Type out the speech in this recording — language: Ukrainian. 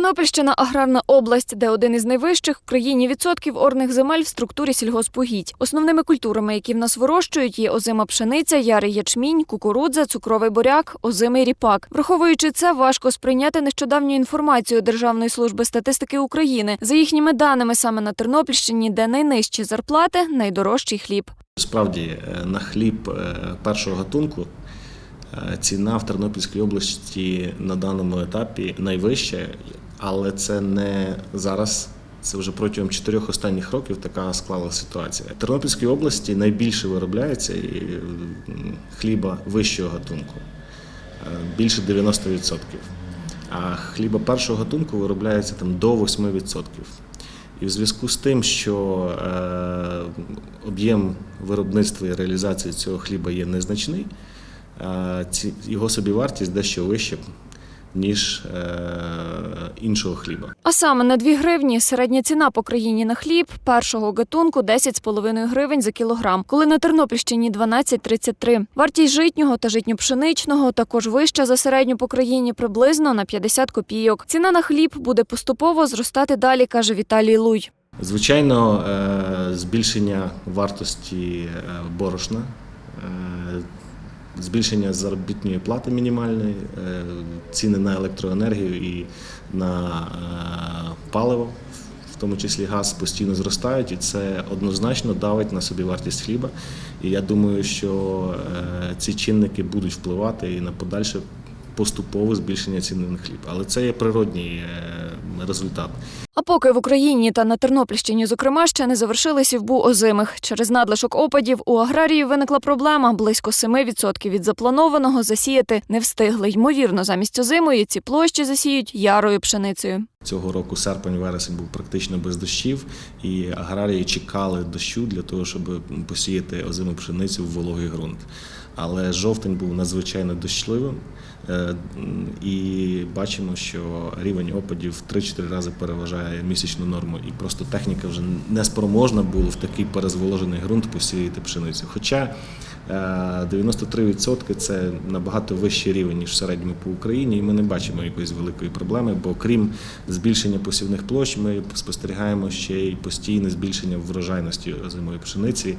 Тернопільщина аграрна область, де один із найвищих в країні відсотків орних земель в структурі сільгоспугідь. Основними культурами, які в нас вирощують, є озима пшениця, ярий ячмінь, кукурудза, цукровий буряк, озимий ріпак. Враховуючи це, важко сприйняти нещодавню інформацію Державної служби статистики України. За їхніми даними, саме на Тернопільщині, де найнижчі зарплати, найдорожчий хліб. Справді е, на хліб е, першого гатунку е, ціна в Тернопільській області на даному етапі найвища, але це не зараз. Це вже протягом чотирьох останніх років така склалася ситуація. В Тернопільській області найбільше виробляється хліба вищого гатунку е, більше 90%. А хліба першого гатунку виробляється там до 8%. І в зв'язку з тим, що е, об'єм виробництва і реалізації цього хліба є незначний, е, ці, його собівартість дещо вища, ніж е, іншого хліба. А саме на 2 гривні середня ціна по країні на хліб першого гатунку 10,5 гривень за кілограм, коли на Тернопільщині 12,33. Вартість житнього та житньо-пшеничного також вища за середню по країні приблизно на 50 копійок. Ціна на хліб буде поступово зростати далі, каже Віталій Луй. Звичайно, е, збільшення вартості е, борошна, збільшення заробітної плати мінімальної, е, ціни на електроенергію і на е, паливо, в тому числі газ, постійно зростають, і це однозначно давить на собівартість хліба. І я думаю, що е, ці чинники будуть впливати і на подальше поступове збільшення ціни на хліб. Але це є природній результат. А поки в Україні та на Тернопільщині, зокрема, ще не завершили сівбу озимих. Через надлишок опадів у аграрії виникла проблема. Близько 7% від запланованого засіяти не встигли. Ймовірно, замість озимої ці площі засіють ярою пшеницею. Цього року серпень-вересень був практично без дощів, і аграрії чекали дощу для того, щоб посіяти озиму пшеницю в вологий ґрунт. Але жовтень був надзвичайно дощливим, е, і бачимо, що рівень опадів в 3-4 рази переважає місячну норму, і просто техніка вже не спроможна була в такий перезволожений ґрунт посіяти пшеницю. Хоча е, 93% це набагато вищий рівень, ніж в середньому по Україні, і ми не бачимо якоїсь великої проблеми, бо крім збільшення посівних площ, ми спостерігаємо ще й постійне збільшення врожайності озимої пшениці.